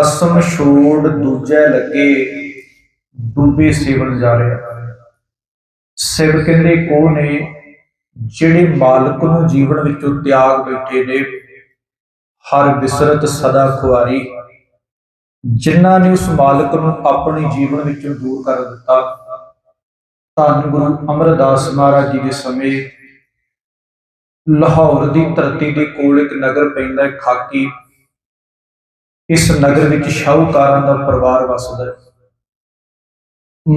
ਅਸਮ ਛੋੜ ਦੂਜੇ ਲੱਗੇ ਡੂਬੇ ਸੇਵਨ ਜਾ ਰਿਹਾ। ਸਿਵ ਕਹਿੰਦੇ ਕੋ ਨੇ ਜਿਹੜੇ ਮਾਲਕ ਨੂੰ ਜੀਵਨ ਵਿੱਚੋਂ ਤਿਆਗ ਬੈਠੇ ਨੇ? ਹਰ ਬਿਸਰਤ ਸਦਾ ਖੁਆਰੀ। ਜਿਨ੍ਹਾਂ ਨੇ ਉਸ ਮਾਲਕ ਨੂੰ ਆਪਣੇ ਜੀਵਨ ਵਿੱਚੋਂ ਦੂਰ ਕਰ ਦਿੱਤਾ। ਧੰਨ ਗੁਰੂ ਅਮਰਦਾਸ ਮਹਾਰਾਜ ਜੀ ਦੇ ਸਮੇਂ ਲਾਹੌਰ ਦੀ ਧਰਤੀ ਦੇ ਕੋਲ ਇੱਕ ਨਗਰ ਪੈਂਦਾ ਹੈ, ਖਾਕੀ। ਇਸ ਨਗਰ ਵਿੱਚ ਸ਼ਾਹੂਕਾਰਾਂ ਦਾ ਪਰਿਵਾਰ ਵਸਦਾ ਹੈ।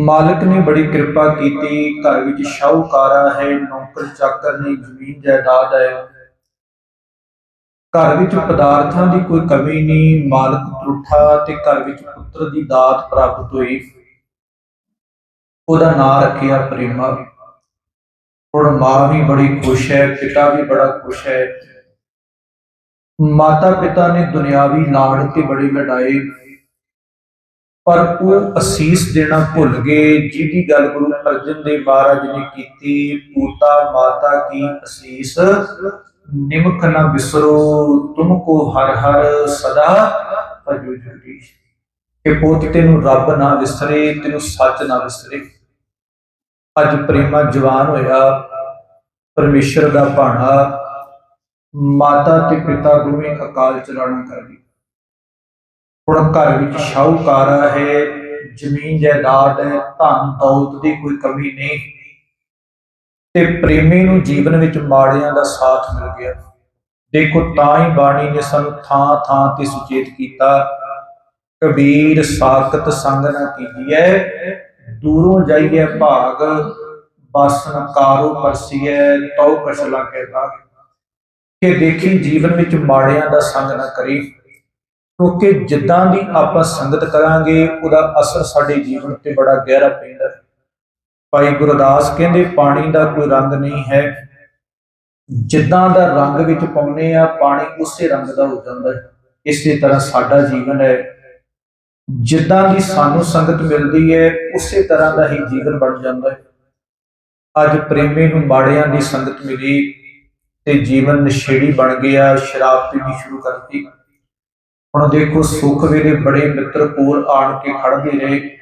ਮਾਲਕ ਨੇ ਬੜੀ ਕਿਰਪਾ ਕੀਤੀ, ਘਰ ਵਿੱਚ ਸ਼ਾਹੂਕਾਰਾ ਹੈ, ਨੌਕਰ ਚਾਕਰ ਨੇ, ਜ਼ਮੀਨ ਜਾਇਦਾਦ ਹੈ। ਘਰ ਵਿੱਚ ਪਦਾਰਥਾਂ ਦੀ ਕੋਈ ਕਮੀ ਨਹੀਂ, ਮਾਲਕ ਤਰੁੱਠਾ ਤੇ ਘਰ ਵਿੱਚ ਪੁੱਤਰ ਦੀ ਦਾਤ ਪ੍ਰਾਪਤ ਹੋਈ। ਉਹਦਾ ਨਾਂ ਰੱਖਿਆ ਪ੍ਰੇਮਾ। ਹੁਣ ਮਾਂ ਵੀ ਬੜੀ ਖੁਸ਼ ਹੈ, ਪਿਤਾ ਵੀ ਬੜਾ ਖੁਸ਼ ਹੈ। ਮਾਤਾ ਪਿਤਾ ਨੇ ਦੁਨਿਆਵੀ ਲਾੜ ਤੇ ਬੜੇ ਲੜਾਏ ਪਰ ਉਹ ਅਸੀਸ ਦੇਣਾ ਭੁੱਲ ਗਏ, ਜਿਹਦੀ ਗੱਲ ਗੁਰੂ ਅਰਜਨ ਦੇਵ ਮਹਾਰਾਜ ਨੇ ਕੀਤੀ, ਪੂਤਾ, ਮਾਤਾ ਕੀ ਅਸੀਸ? ਨਿਮਕ ਨਾ ਵਿਸਰੋ ਬਿਸਰੋ ਤੁਮਕੋ ਹਰ ਹਰ ਸਦਾ ਭਜੋ ਜਗਦੀਸ਼। ਕਿ ਪੁੱਤ ਤੈਨੂੰ ਰੱਬ ਨਾ ਵਿਸਰੇ, ਤੈਨੂੰ ਸੱਚ ਨਾ ਵਿਸਰੇ। ਅੱਜ ਪ੍ਰੇਮਾ ਜਵਾਨ ਹੋਇਆ, ਪਰਮੇਸ਼ਰ ਦਾ ਭਾਣਾ ਮਾਤਾ ਤੇ ਪਿਤਾ ਦੋਵੇਂ ਅਕਾਲ ਚਲਾਣਾ ਕਰ ਗਏ। ਹੁਣ ਘਰ ਵਿੱਚ ਸ਼ਾਹੂਕਾਰਾ ਹੈ, ਜ਼ਮੀਨ ਜਾਇਦਾਦ ਹੈ, ਧਨ ਦੌਲਤ ਦੀ ਕੋਈ ਕਮੀ ਨਹੀਂ। ਤੇ ਪ੍ਰੇਮੀ ਨੂੰ ਜੀਵਨ ਵਿੱਚ ਮਾੜਿਆਂ ਦਾ ਸਾਥ ਮਿਲ ਗਿਆ। ਦੇਖੋ ਤਾਂ ਹੀ ਬਾਣੀ ਨੇ ਸਾਨੂੰ ਥਾਂ ਥਾਂ ਤੇ ਸੁਚੇਤ ਕੀਤਾ। ਕਬੀਰ ਸਾਖਤ ਸੰਗ ਨਾ ਕੀਜੀਐ, ਦੂਰੋਂ ਜਾਈਏ ਭਾਗ ਬਸਨ ਕਾਰੋ ਪਰਸੀਐ, ਤਉ ਕਛਲਾ ਕਹਿਦਾ ਕਿ ਦੇਖੀ ਜੀਵਨ ਵਿੱਚ ਮਾੜਿਆਂ ਦਾ ਸੰਗ ਨਾ ਕਰੀ। ਕਿਉਂਕਿ ਜਿੱਦਾਂ ਦੀ ਆਪਾਂ ਸੰਗਤ ਕਰਾਂਗੇ, ਉਹਦਾ ਅਸਰ ਸਾਡੇ ਜੀਵਨ ਤੇ ਬੜਾ ਗਹਿਰਾ ਪੈਂਦਾ ਹੈ। ਭਾਈ ਗੁਰਦਾਸ ਕਹਿੰਦੇ, ਪਾਣੀ ਦਾ ਕੋਈ ਰੰਗ ਨਹੀਂ ਹੈ। ਜਿੱਦਾਂ ਦਾ ਰੰਗ ਵਿੱਚ ਪਾਉਨੇ ਆ ਪਾਣੀ ਉਸੇ ਰੰਗ ਦਾ ਹੋ ਜਾਂਦਾ ਹੈ। ਇਸੇ ਤਰ੍ਹਾਂ ਸਾਡਾ ਜੀਵਨ ਹੈ। ਜਿੱਦਾਂ ਦੀ ਸਾਨੂੰ ਸੰਗਤ ਮਿਲਦੀ ਹੈ, ਉਸੇ ਤਰ੍ਹਾਂ ਦਾ ਹੀ ਜੀਵਨ ਬਣ ਜਾਂਦਾ ਹੈ। ਅੱਜ ਪ੍ਰੇਮੀ ਨੂੰ ਮਾੜਿਆਂ ਦੀ ਸੰਗਤ ਮਿਲੀ। ਤੇ ਜੀਵਨ ਨਸ਼ੇੜੀ ਬਣ ਗਿਆ, ਸ਼ਰਾਬ ਪੀਣੀ ਸ਼ੁਰੂ ਕਰਤੀ। ਹੁਣ ਦੇਖੋ, ਸੁੱਖ ਵੇਲੇ ਬੜੇ ਮਿੱਤਰ ਕੋਲ ਆਣ ਕੇ ਖੜਦੇ ਰਹੇ।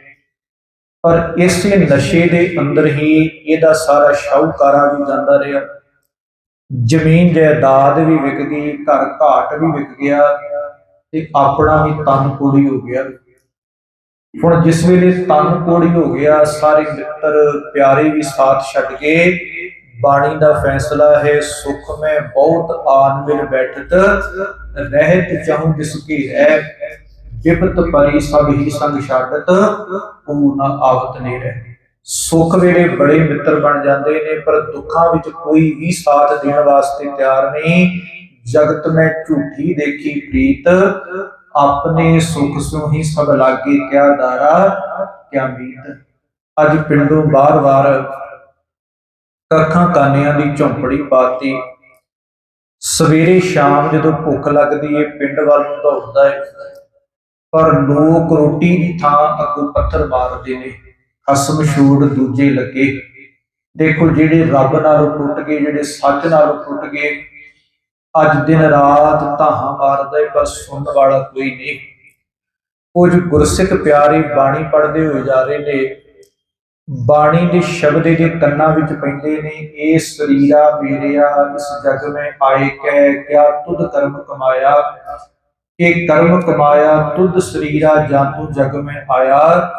ਪਰ ਇਸੇ ਨਸ਼ੇ ਦੇ ਅੰਦਰ ਹੀ ਇਹਦਾ ਸਾਰਾ ਸ਼ਾਹੂਕਾਰਾ ਵੀ ਜਾਂਦਾ ਰਿਹਾ। ਜ਼ਮੀਨ ਜਾਇਦਾਦ ਵੀ ਵਿਕ ਗਈ, ਘਰ ਘਾਟ ਵੀ ਵਿਕ ਗਿਆ ਤੇ ਆਪਣਾ ਵੀ ਤਨ ਕੋੜੀ ਹੋ ਗਿਆ। ਹੁਣ ਜਿਸ ਵੇਲੇ ਤਨ ਕੋੜੀ ਹੋ ਗਿਆ, ਸਾਰੇ ਮਿੱਤਰ, ਪਿਆਰੇ ਵੀ ਸਾਥ ਛੱਡ ਕੇ ਬਾਣੀ ਦਾ ਫੈਸਲਾ ਹੈ, ਸੁਖ ਮੈਂ ਬਹੁਤ ਆਨ ਮਿਲ ਬੈਠਤ, ਰਹਿਤ ਚਾਹੂੰ ਜਿਸ ਕੀ ਹੈ ਵਿਪਤ ਪਰੀ ਸਭ ਹੀ ਸੰਗ ਛਾਡਤ ਪੂਰਨ ਆਵਤ ਨੇ ਰਹਿ। ਸੁਖ ਵੇਲੇ ਬੜੇ ਮਿੱਤਰ ਬਣ ਜਾਂਦੇ ਨੇ, ਪਰ ਦੁੱਖਾਂ ਵਿੱਚ ਕੋਈ ਵੀ ਸਾਥ ਦੇਣ ਵਾਸਤੇ ਤਿਆਰ ਨਹੀਂ। ਜਗਤ ਮੈਂ ਝੂਠੀ ਦੇਖੀ ਪ੍ਰੀਤ, ਆਪਣੇ ਸੁਖ ਸੋ ਹੀ ਸਭ ਲਾਗੇ ਕਿਆ ਦਾਰਾ ਕਿਆ ਮੀਤ। ਅੱਜ ਪਿੰਡੋਂ ਬਾਰ-ਬਾਰ ਕੱਖਾਂ ਕਾਨਿਆਂ ਦੀ ਝੌਂਪੜੀ ਪਾਤੀ। ਸਵੇਰੇ ਸ਼ਾਮ ਜਦੋਂ ਭੁੱਖ ਲੱਗਦੀ ਏ, ਪਿੰਡ ਵੱਲ ਨੂੰ ਦੌੜਦਾ ਏ। ਪਰ ਲੋਕ ਰੋਟੀ ਦੀ ਥਾਂ ਅੱਗੋਂ ਪੱਥਰ ਮਾਰਦੇ ਨੇ। ਖਸਮ ਛੂੜ ਦੂਜੇ ਲੱਗੇ। ਦੇਖੋ ਜਿਹੜੇ ਰੱਬ ਨਾਲੋਂ ਟੁੱਟ ਗਏ, ਜਿਹੜੇ ਸੱਚ ਨਾਲੋਂ ਟੁੱਟ ਗਏ, ਅੱਜ ਦਿਨ ਰਾਤ ਧਾਹਾਂ ਮਾਰਦਾ ਏ, ਪਰ ਸੁਣਨ ਵਾਲਾ ਕੋਈ ਨਹੀਂ। ਕੁਝ ਗੁਰਸਿੱਖ ਪਿਆਰੇ ਬਾਣੀ ਪੜ੍ਹਦੇ ਹੋਏ ਜਾ ਰਹੇ ਨੇ। ਬਾਣੀ ਦੇ ਸ਼ਬਦ ਦੇ ਕੰਨਾਂ ਵਿੱਚ ਪੈਂਦੇ ਨੇ, ਇਹ ਸਰੀਰਾ ਮੇਰਿਆ, ਇਸ ਜਗ ਮੈਂ ਆਏ ਕੈ ਕਿਆ ਤੁਧ ਕਰਮ ਕਮਾਇਆ? ਇਹ ਕਰਮ ਕਮਾਇਆ, ਤੁਧ ਸਰੀਰਾ ਜਾਂ ਤੂੰ ਜਗ ਮੈਂ ਆਇਆ?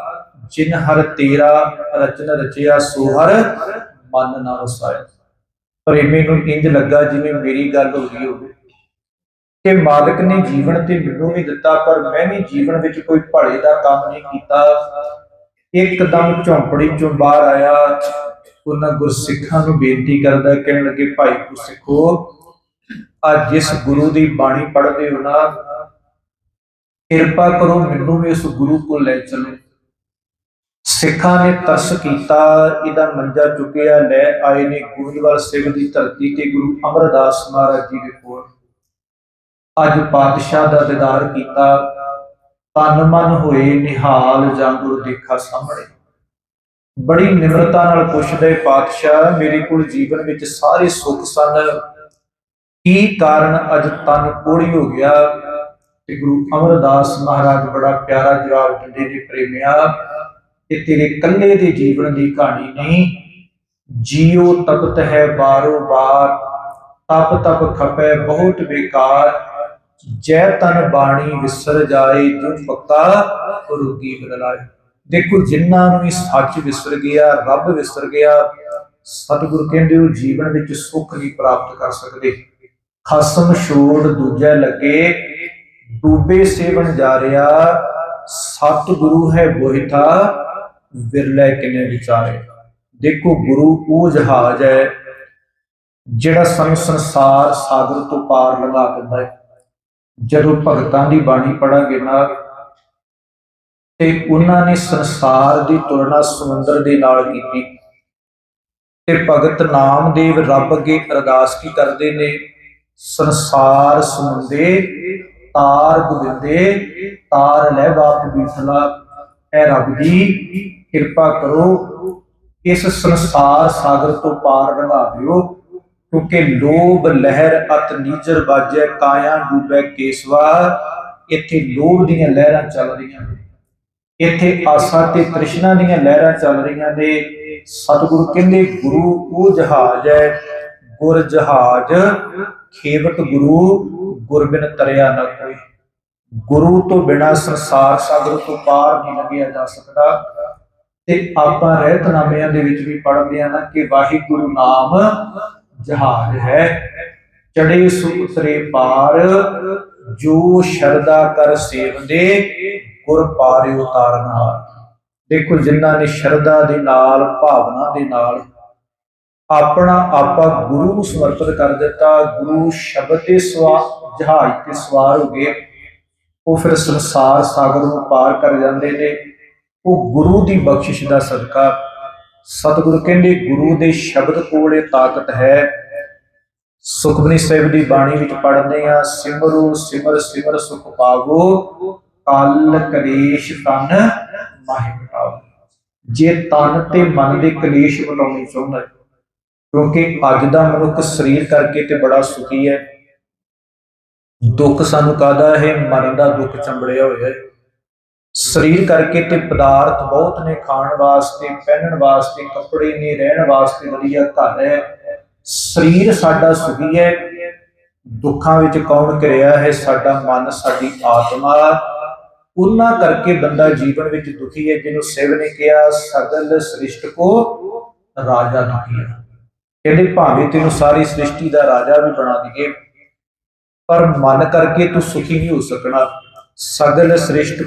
ਜਿਨ ਹਰ ਤੇਰਾ ਰਚਨ ਰਚਿਆ, ਸੋ ਹਰ ਮਨ ਨਾ ਵਸਾਇਆ। ਪ੍ਰੇਮੀ ਨੂੰ ਇੰਜ ਲੱਗਾ ਜਿਵੇਂ ਮੇਰੀ ਗੱਲ ਹੋ ਗਈ ਹੋਵੇ ਕਿ ਮਾਲਕ ਨੇ ਜੀਵਨ ਤੇ ਮੈਨੂੰ ਵੀ ਦਿੱਤਾ, ਪਰ ਮੈਂ ਵੀ ਜੀਵਨ ਵਿੱਚ ਕੋਈ ਭਲੇ ਦਾ ਕੰਮ ਨਹੀਂ ਕੀਤਾ। ਇੱਕਦਮ ਝੌਂਪੜੀ ਚੋਂ ਬਾਹਰ ਆਇਆ। ਉਹਨਾਂ ਗੁਰਸਿੱਖਾਂ ਨੂੰ ਬੇਨਤੀ ਕਰਦਾ, ਕਹਿਣ ਲੱਗੇ, ਭਾਈ ਗੁਰਸਿੱਖੋ ਅੱਜ ਜਿਸ ਗੁਰੂ ਦੀ ਬਾਣੀ ਪੜ੍ਹਦੇ ਹੋ ਨਾ। ਕਿਰਪਾ ਕਰੋ ਮੈਨੂੰ ਵੀ ਉਸ ਗੁਰੂ ਕੋਲ ਲੈ ਚਲੋ। ਸਿੱਖਾਂ ਨੇ ਤਰਸ ਕੀਤਾ, ਇਹਦਾ ਮੰਜਾ ਚੁੱਕਿਆ, ਲੈ ਆਏ ਨੇ ਗੋਇੰਦਵਾਲ ਸਿੰਘ ਦੀ ਧਰਤੀ ਤੇ ਗੁਰੂ ਅਮਰਦਾਸ ਮਹਾਰਾਜ ਜੀ ਦੇ ਕੋਲ। ਅੱਜ ਪਾਤਸ਼ਾਹ ਦਾ ਦੀਦਾਰ ਕੀਤਾ। ਤਨ ਮਨ ਹੋਏ ਨਿਹਾਲ ਜਾਂ ਗੁਰ ਦੇਖਾ ਸਾਹਮਣੇ। ਬੜੀ ਨਿਮਰਤਾ ਨਾਲ ਪੁੱਛਦੇ ਪਾਤਸ਼ਾਹ, ਮੇਰੇ ਕੋਲ ਜੀਵਨ ਵਿੱਚ ਸਾਰੇ ਸੁੱਖ ਸਨ। ਕੀ ਕਾਰਨ ਅਜ ਤਨ ਕੋੜੀ ਹੋ ਗਿਆ? ਤੇ ਗੁਰੂ ਅਮਰਦਾਸ ਮਹਾਰਾਜ ਬੜਾ ਪਿਆਰਾ ਜਵਾਬ ਦਿੰਦੇ ਨੇ, ਪ੍ਰੇਮਿਆ, ਇਹ ਤੇਰੇ ਕੱਲੇ ਦੇ ਜੀਵਨ ਦੀ ਕਹਾਣੀ ਨਹੀਂ। ਜੀਉ ਤਪਤ ਹੈ ਬਾਰੋ ਬਾਰ, ਤਪ ਤਪ ਖਪੈ ਬਹੁਤ ਬੇਕਾਰ। ਜੈ ਤਨ ਬਾਣੀ ਵਿਸਰ ਜਾਏ ਜੋ ਪੱਕਾ ਰੋਗੀ ਬਦਲਾਏ ਦੇਖੋ, ਜਿਨ੍ਹਾਂ ਨੂੰ ਇਹ ਸੱਚ ਵਿਸਰ ਗਿਆ, ਰੱਬ ਵਿਸਰ ਗਿਆ, ਸਤਿਗੁਰ ਕਹਿੰਦੇ ਉਹ ਜੀਵਨ ਵਿੱਚ ਸੁੱਖ ਨਹੀਂ ਪ੍ਰਾਪਤ ਕਰ ਸਕਦੇ। ਖਸਮ ਛੋੜ ਦੂਜੇ ਲੱਗੇ, ਡੂਬੇ ਸੇਵਨ ਜਾ ਰਿਹਾ, ਸਤਿਗੁਰੂ ਹੈ ਬੋਹਿਤਾ ਵਿਰਲੇ ਕਿਨੇ ਵਿਚਾਰੇ। ਦੇਖੋ, ਗੁਰੂ ਉਹ ਜਹਾਜ਼ ਹੈ, ਜਿਹੜਾ ਸਾਨੂੰ ਸੰਸਾਰ ਸਾਗਰ ਤੋਂ ਪਾਰ ਲਗਾ ਦਿੰਦਾ ਹੈ। ਜਦੋਂ ਭਗਤਾਂ ਦੀ ਬਾਣੀ ਪੜਾਂਗੇ ਨਾ ਤੇ ਉਹਨਾਂ ਨੇ ਸੰਸਾਰ ਦੀ ਤੁਲਨਾ ਸਮੁੰਦਰ ਦੇ ਨਾਲ ਕੀਤੀ। ਤੇ ਭਗਤ ਨਾਮਦੇਵ ਰੱਬ ਅੱਗੇ ਅਰਦਾਸ ਕੀ ਕਰਦੇ ਨੇ? ਸੰਸਾਰ ਸੁਣਦੇ ਤਾਰ ਗੋਬਿੰਦੇ ਤਾਰ ਲੈ ਬਾਪ ਬੀਸਲਾ ਐ ਰੱਬ ਜੀ ਕਿਰਪਾ ਕਰੋ, ਇਸ ਸੰਸਾਰ ਸਾਗਰ ਤੋਂ ਪਾਰ ਲੰਘਾ ਦਿਓ। ਕਿਉਂਕਿ ਲੋਭ ਲਹਿਰ ਅਤ ਨੀਚਰ ਬਾਜੈ, ਕਾਇਆ ਡੂਬੈ ਕੇਸਵਾ। ਇੱਥੇ ਲੋਭ ਦੀਆਂ ਲਹਿਰਾਂ ਚੱਲ ਰਹੀਆਂ ਨੇ। ਇੱਥੇ ਆਸਾ ਤੇ ਤ੍ਰਿਸ਼ਨਾ ਦੀਆਂ ਲਹਿਰਾਂ ਚੱਲ ਰਹੀਆਂ ਨੇ। ਸਤਿਗੁਰੂ ਕਹਿੰਦੇ, ਗੁਰੂ ਉਹ ਜਹਾਜ਼ ਹੈ, ਗੁਰ ਜਹਾਜ਼। ਖੇਵਟ ਗੁਰੂ ਗੁਰ ਬਿਨ ਤਰਿਆ ਨਾ ਕੋਈ। ਗੁਰੂ ਤੋਂ ਬਿਨਾ ਸੰਸਾਰ ਸਾਗਰ ਤੋਂ ਪਾਰ ਨਹੀਂ ਲੰਘਿਆ ਜਾ ਸਕਦਾ। ਤੇ ਆਪਾਂ ਰਹਿਤਨਾਮਿਆਂ ਦੇ ਵਿੱਚ ਵੀ ਪੜ੍ਹਦੇ ਆ ਨਾ ਕਿ ਵਾਹਿਗੁਰੂ ਨਾਮ ਜਹਾਜ਼ ਹੈ। ਚੜੇ ਸੁ ਉਤਰੇ ਪਾਰ ਜੋ ਸ਼ਰਦਾ ਕਰ ਸੇਵਦੇ ਗੁਰ ਪਾਰਿ ਉਤਾਰਨਹਾਰ ਦੇਖੋ ਜਿਨ੍ਹਾਂ ਨੇ ਸ਼ਰਧਾ ਦੇ ਨਾਲ, ਭਾਵਨਾ ਦੇ ਨਾਲ ਆਪਣਾ ਆਪਾ ਗੁਰੂ ਨੂੰ ਸਮਰਪਿਤ ਕਰ ਦਿੱਤਾ, ਗੁਰੂ ਸ਼ਬਦ ਤੇ ਸਵਾ, ਜਹਾਜ਼ ਤੇ ਸਵਾਰ ਹੋ ਗਏ। ਉਹ ਫਿਰ ਸੰਸਾਰ ਸਾਗਰ ਨੂੰ ਪਾਰ ਕਰ ਜਾਂਦੇ ਨੇ। ਉਹ ਗੁਰੂ ਦੀ ਬਖਸ਼ਿਸ਼ ਦਾ ਸਦਕਾ ਸਤਿਗੁਰੂ ਕਹਿੰਦੇ ਗੁਰੂ ਦੇ ਸ਼ਬਦ ਕੋਲ ਇਹ ਤਾਕਤ ਹੈ। ਸੁਖਮਨੀ ਸਾਹਿਬ ਦੀ ਬਾਣੀ ਵਿੱਚ ਪੜ੍ਹਦੇ ਆ ਸਿਮਰੋ ਸਿਮਰ ਸਿਮਰ ਸੁਖ ਪਾਵੋ ਕਲ ਕਲੇਸ਼ ਤਨ ਮਾਹਿ ਮਟਾਓ ਜੇ ਤਨ ਤੇ ਮਨ ਦੇ ਕਲੇਸ਼ ਮਿਟਾਉਣੇ ਚਾਹੁੰਦਾ ਹੈ, ਕਿਉਂਕਿ ਅੱਜ ਦਾ ਮਨੁੱਖ ਸਰੀਰ ਕਰਕੇ ਤੇ ਬੜਾ ਸੁਖੀ ਹੈ। ਦੁੱਖ ਸਾਨੂੰ ਕਾਦਾ ਹੈ? ਮਨ ਦਾ ਦੁੱਖ ਚੰਬੜਿਆ ਹੋਇਆ ਹੈ। ਸਰੀਰ ਕਰਕੇ ਤੇ ਪਦਾਰਥ ਬਹੁਤ ਨੇ ਖਾਣ ਵਾਸਤੇ, ਪਹਿਨਣ ਵਾਸਤੇ, ਕੱਪੜੇ ਨੇ, ਰਹਿਣ ਵਾਸਤੇ ਵਧੀਆ ਘਰ ਹੈ। ਸਰੀਰ ਸਾਡਾ ਸੁਖੀ ਹੈ। ਦੁੱਖਾਂ ਵਿੱਚ ਕੌਣ ਘਿਰਿਆ ਹੈ? ਸਾਡਾ ਮਨ, ਸਾਡੀ ਆਤਮਾ। ਉਹਨਾਂ ਕਰਕੇ ਬੰਦਾ ਜੀਵਨ ਵਿੱਚ ਦੁਖੀ ਹੈ, ਜਿਹਨੂੰ ਸਿਵ ਨੇ ਕਿਹਾ, ਸਗਲ ਸ੍ਰਿਸ਼ਟ ਕੋ ਰਾਜਾ ਦੁਖੀ ਹੈ। ਕਹਿੰਦੇ, ਭਾਵੇਂ ਤੈਨੂੰ ਸਾਰੀ ਸ੍ਰਿਸ਼ਟੀ ਦਾ ਰਾਜਾ ਵੀ ਬਣਾ ਦਈਏ, ਪਰ ਮਨ ਕਰਕੇ ਤੂੰ ਸੁਖੀ ਨਹੀਂ ਹੋ ਸਕਣਾ। ਸਗਲ ਸ੍ਰਿਸ਼ਟ